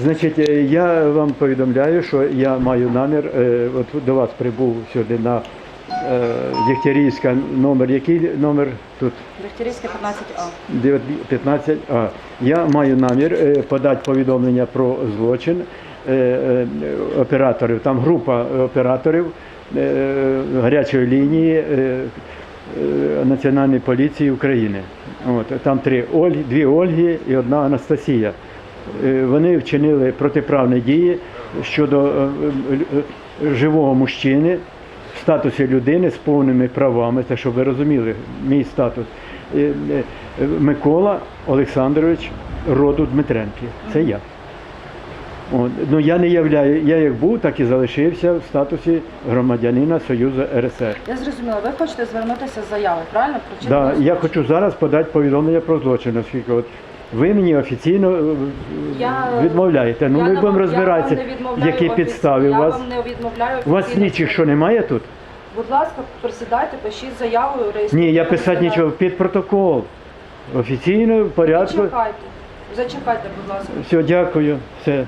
Значить, е, я вам повідомляю, що я маю намір, е, от до вас прибув сюди на е, Дегтярівська номер. Який номер тут? Дегтярівське 15А. 15 А. Я маю намір подати повідомлення про злочин операторів. Там група операторів гарячої лінії Національної поліції України. От, там три Ольги, дві Ольги і одна Анастасія. Е, Вони вчинили протиправні дії щодо е, е, живого мужчини в статусі людини з повними правами, це щоб ви розуміли, мій статус. Микола Олександрович роду Дмитренки. Це я. От. Ну, я не являю, я як був, так і залишився в статусі громадянина Союзу РСР. Я зрозуміла, ви хочете звернутися з заявою, правильно? Про Да, я хочу зараз подати повідомлення про злочин, оскільки от ви мені офіційно е, Я- відмовляєте. Ну Я ми будемо розбиратися, я які підстави у Я вас. вам не відмовляю У вас нічих слідчих що немає тут? Будь ласка, присідайте, пишіть заяву, реєструйте. Ні, я писати нічого під протокол. Офіційно в порядку. Зачекайте. Зачекайте, будь ласка. Все, дякую. Все.